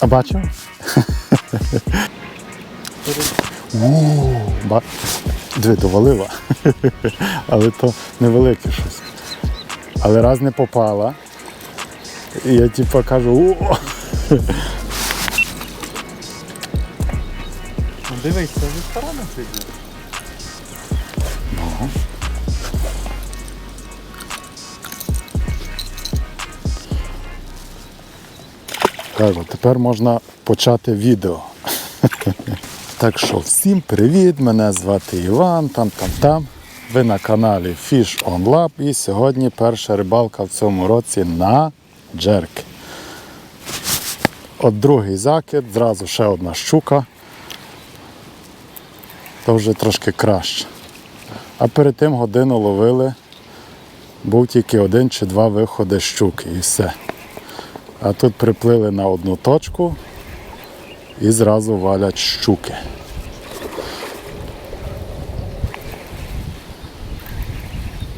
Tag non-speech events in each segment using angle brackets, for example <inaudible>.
А бачив? Ба... Диви, довалила. <laughs> Але то невелике щось. Але раз не попала. І я типу кажу, о! Ну, Дивись, це зі сторони сидить. Кажу, тепер можна почати відео. Так що, всім привіт! Мене звати Іван, там там там. Ви на каналі Fish on Lab і сьогодні перша рибалка в цьому році на джерки. От другий закид, зразу ще одна щука. То вже трошки краще. А перед тим годину ловили, був тільки один чи два виходи щуки і все. А тут приплили на одну точку і зразу валять щуки.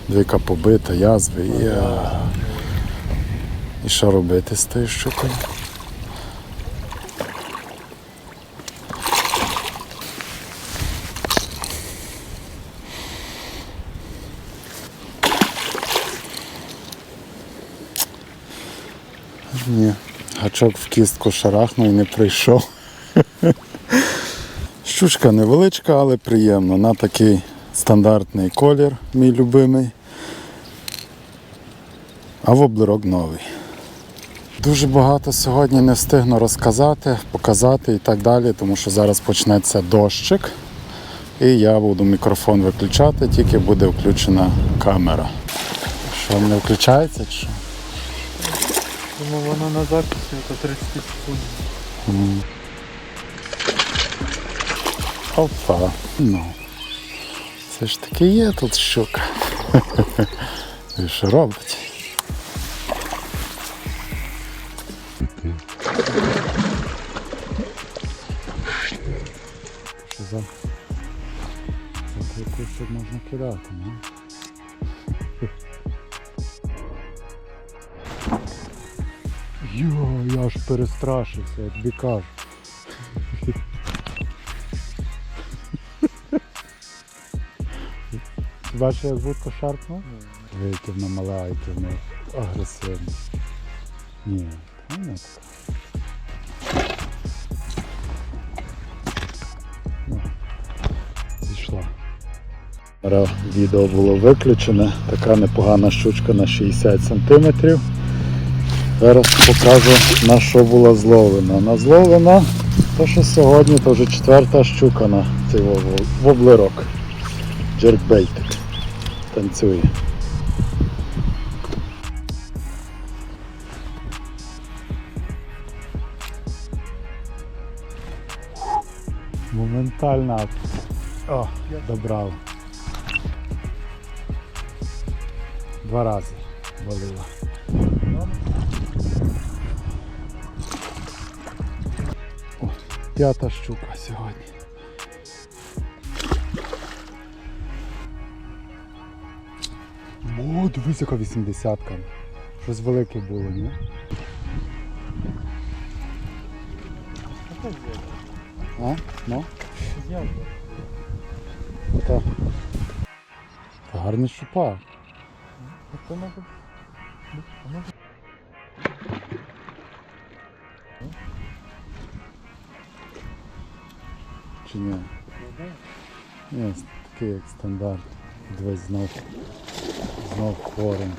Двіка побита, язви і. а, І що робити з тою щукою? Ні. Гачок в кістку шарахнув і не прийшов. <laughs> Щучка невеличка, але приємно. На такий стандартний колір, мій любимий. А воблерок новий. Дуже багато сьогодні не встигну розказати, показати і так далі, тому що зараз почнеться дощик. І я буду мікрофон виключати, тільки буде включена камера. Що не включається чи що? Тому воно на записі то 30 секунд. Опа. Ну. Все ж таки є тут щука. <laughs> І що робить? Що за? Такий кусок можна кидати, не? Йо, я аж перестрашився, як тобі кажу. Бачиш, як будто шарпнув? Вийти на мале, а йти не агресивно. Ні, не. Зійшла. Відео було виключене, така непогана щучка на 60 см. Зараз покажу на що була зловлена. На зловлена, то що сьогодні, то вже четверта щука на цей воб- воблерок. Джеркбейтик. Танцює. Моментально. О, добрав. Два рази валила. П'ята щука сьогодні. О, дивись, яка 80-ка. Щось велике було, ні? А? Ну? Та. Та гарний шупак. Ні? Ні, такий як стандарт. Дивись знов. Знов корень.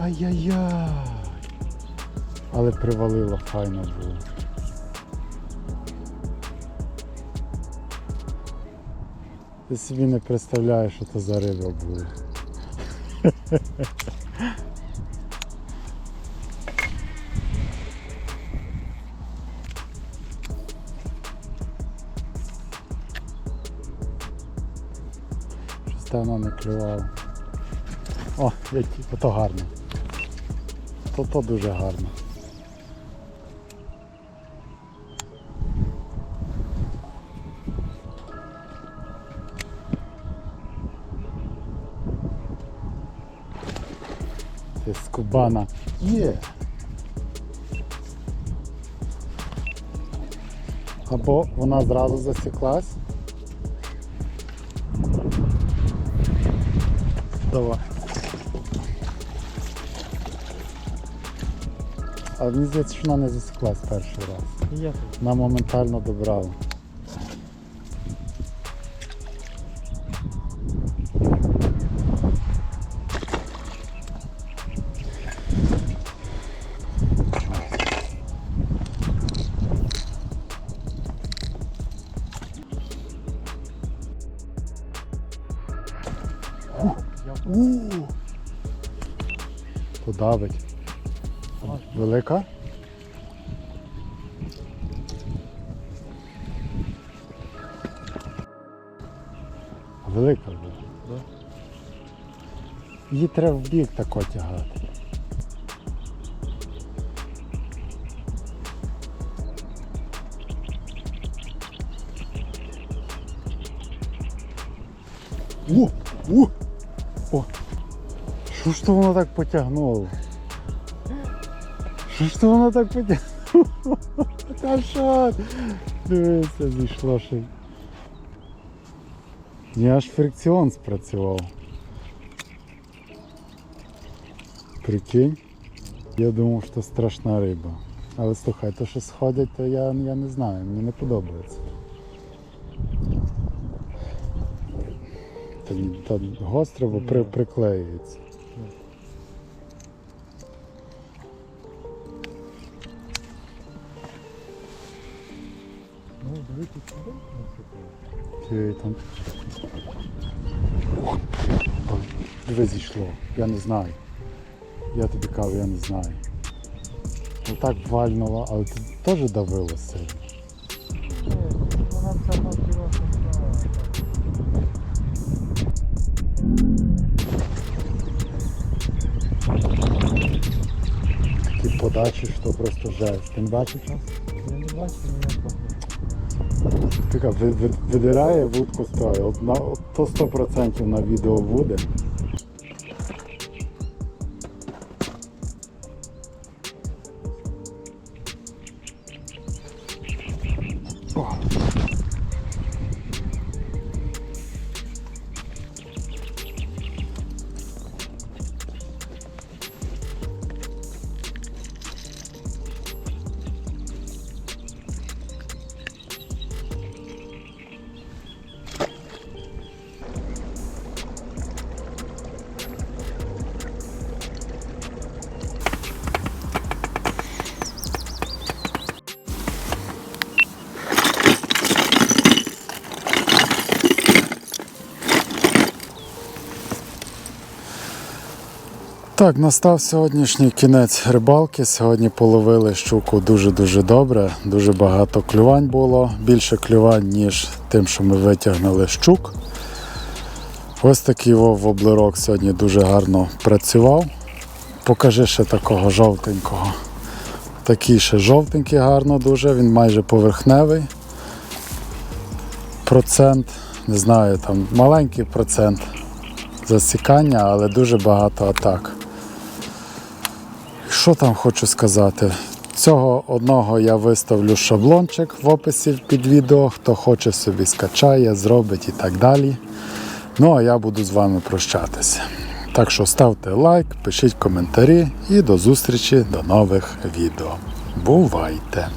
Ай-яй-яй. Але привалило файно було. Ти собі не представляєш, що це за риба була. давно не клював. О, які, ото гарно. То, дуже гарно. Це з Кубана. Є. Або вона зразу засіклась. Давай. Але мені здається, що вона не засіклась перший раз. Я. Вона моментально добрала. У! Велика? Велика вже. Да. Її треба в бік тако тягати. О! О! О! Що ж то воно так потягнуло? Що ж то воно так потягнуло? <laughs> Та що? Дивися, зійшло ще. Я аж фрикціон спрацював. Прикинь. Я думав, що страшна риба. Але слухай, то що сходять, то я, я не знаю, мені не подобається. Та, та гостро, бо при, приклеюється. Ти там. Диви зійшло, я не знаю. Я тобі кажу, я не знаю. Ну так вальнуло, але ти теж давило сильно. Такі подачі, що просто жесть. Ти не бачив час? Я не бачу ніякого. Така ви- ви- видирає вудку стоїть. От на то 100% на відео буде. О. Так, настав сьогоднішній кінець рибалки. Сьогодні половили щуку дуже-дуже добре. Дуже багато клювань було. Більше клювань, ніж тим, що ми витягнули щук. Ось такий воблерок сьогодні дуже гарно працював. Покажи ще такого жовтенького. Такий ще жовтенький гарно дуже, він майже поверхневий. Процент, не знаю, там маленький процент засікання, але дуже багато атак. Що там хочу сказати? Цього одного я виставлю шаблончик в описі під відео. Хто хоче собі скачає, зробить і так далі. Ну а я буду з вами прощатися. Так що ставте лайк, пишіть коментарі і до зустрічі до нових відео. Бувайте!